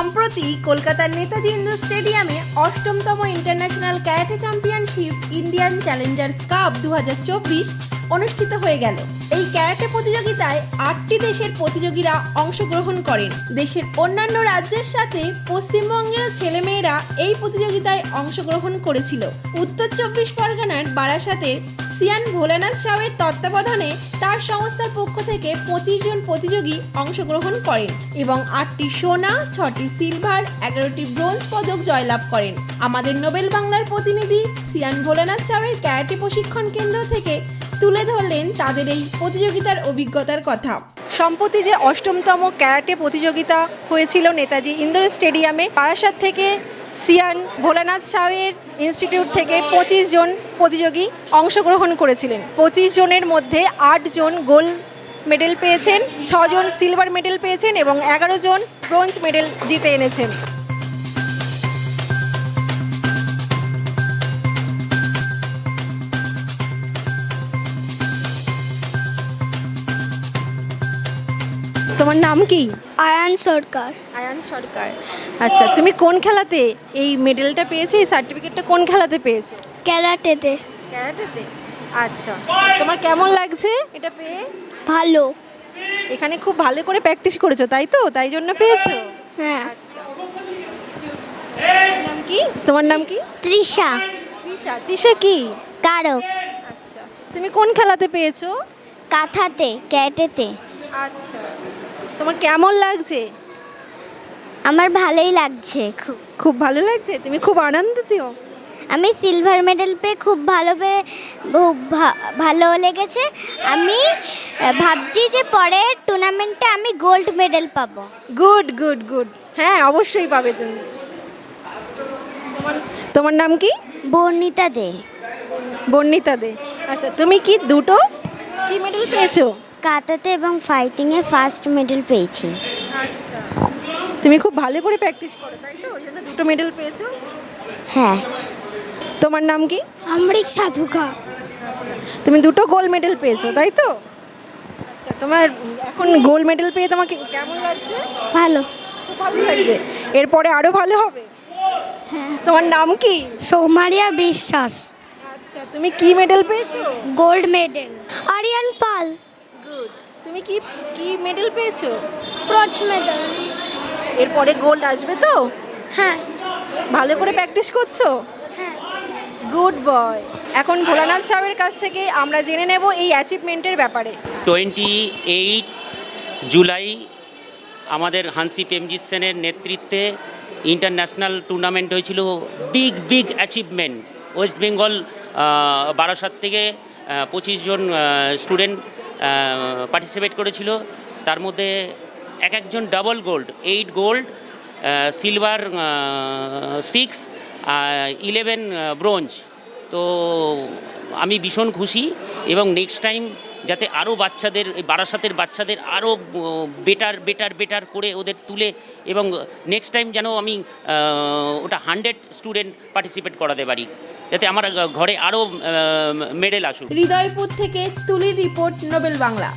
সম্প্রতি কলকাতার নেতাজি ইন্দোর স্টেডিয়ামে অষ্টমতম international karate championship Indian challengers cup দু হাজার চব্বিশ অনুষ্ঠিত হয়ে গেল। এই ক্যারাটে প্রতিযোগিতায় আটটি দেশের প্রতিযোগীরা অংশগ্রহণ করেন। দেশের অন্যান্য রাজ্যের সাথে পশ্চিমবঙ্গের ছেলেমেয়েরা এই প্রতিযোগিতায় অংশগ্রহণ করেছিল। উত্তর চব্বিশ পরগনার বারাসাতের সিয়ান ভোলানাথ সাউয়ের তত্ত্বাবধানে তার সংস্থার পক্ষ থেকে পঁচিশ জন প্রতিযোগী অংশগ্রহণ করেন এবং আটটি সোনা, ছটি সিলভার, এগারোটি ব্রোঞ্জ পদক জয়লাভ করেন। আমাদের নোবেল বাংলার প্রতিনিধি সিয়ান ভোলানাথ সাউয়ের ক্যারাটে প্রশিক্ষণ কেন্দ্র থেকে তুলে ধরলেন তাদের এই প্রতিযোগিতার অভিজ্ঞতার কথা। সম্প্রতি যে অষ্টমতম ক্যারাটে প্রতিযোগিতা হয়েছিল নেতাজি ইন্দোর স্টেডিয়ামে বারাসাত থেকে সিয়ান ভোলানাথ সাহের ইনস্টিটিউট থেকে পঁচিশ জন প্রতিযোগী অংশগ্রহণ করেছিলেন। পঁচিশ জনের মধ্যে আট জন গোল্ড মেডেল পেয়েছেন ছজন সিলভার মেডেল পেয়েছেন এবং এগারো জন ব্রোঞ্জ মেডেল জিতে এনেছেন। তোমার নাম কি? আয়ান সরকার। আয়ান সরকার। আচ্ছা তুমি কোন খেলাতে এই মেডেলটা পেয়েছ এই সার্টিফিকেটটা কোন খেলাতে পেয়েছ? ক্যারাটেতে। ক্যারাটেতে? আচ্ছা তোমার কেমন লাগছে এটা পেয়ে? ভালো। এখানে খুব ভালো করে প্র্যাকটিস করেছ তাই তো? তাই জন্য পেয়েছ? হ্যাঁ। আচ্ছা। নাম কি? তোমার নাম কি? তৃষা। তৃষা। তৃষা কি? কারক আচ্ছা তুমি কোন খেলাতে পেয়েছ? কাঁথাতে ক্যাটেতে আচ্ছা। তোমার কেমন লাগছে? আমার ভালোই লাগছে খুব। খুব ভালো লাগছে? তুমি খুব আনন্দিত আমি সিলভার মেডেল পেয়ে খুব ভালো পেয়ে ভালো লেগেছে। আমি ভাবছি যে পরের টুর্নামেন্টে আমি গোল্ড মেডেল পাবো। গুড গুড গুড হ্যাঁ অবশ্যই পাবে তুমি। তোমার তোমার নাম কি? বর্ণিতা দে। বর্ণিতা দে। আচ্ছা তুমি কি দুটো? কি মেডেল পেয়েছ? কাতাতে এবং ফাইটিংয়ে ফার্স্ট মেডেল পেয়েছি। আচ্ছা। তুমি খুব ভালো করে প্র্যাকটিস করো তাই তো? ওই জন্য দুটো মেডেল পেয়েছ? হ্যাঁ। তোমার নাম কি? আমরিক সাধুকা। তুমি দুটো গোল্ড মেডেল পেয়েছ তাই তো? আচ্ছা তোমার এখন গোল্ড মেডেল পেয়ে তোমাকে কেমন লাগছে? ভালো। খুব ভালো লাগছে। এরপরে আরও ভালো হবে? হ্যাঁ। তোমার নাম কি? সৌমারিয়া বিশ্বাস। আচ্ছা তুমি কি মেডেল পেয়েছ? Gold medal Aryan Pal. তুমি কি কি মেডেল পেয়েছ? ব্রোঞ্জ মেডেল এরপরে গোল্ড আসবে তো? হ্যাঁ। ভালো করে প্র্যাকটিস করছ? হ্যাঁ। গুড বয় এখন ভোলানাথ সাহেবের কাছ থেকে আমরা জেনে নেব এই অ্যাচিভমেন্টের ব্যাপারে। টোয়েন্টি এইট জুলাই আমাদের হানসি প্রেমজিৎ সেনের নেতৃত্বে ইন্টারন্যাশনাল টুর্নামেন্ট হয়েছিল big big achievement West Bengal Barasat থেকে পঁচিশ জন স্টুডেন্ট পার্টিসিপেট করেছিল। তার মধ্যে এক একজন double gold eight gold silver six eleven bronze তো আমি ভীষণ খুশি এবং নেক্সট টাইম যাতে আরও বাচ্চাদের বারাসাতের বাচ্চাদের আরও বেটার বেটার বেটার করে ওদের তুলে এবং নেক্সট টাইম যেন আমি ওটা হান্ড্রেড স্টুডেন্ট পার্টিসিপেট করাতে পারি। যাতে আমার ঘরে আরও মেডেল আসুক। হৃদয়পুর থেকে তুলির রিপোর্ট নোবেল বাংলা।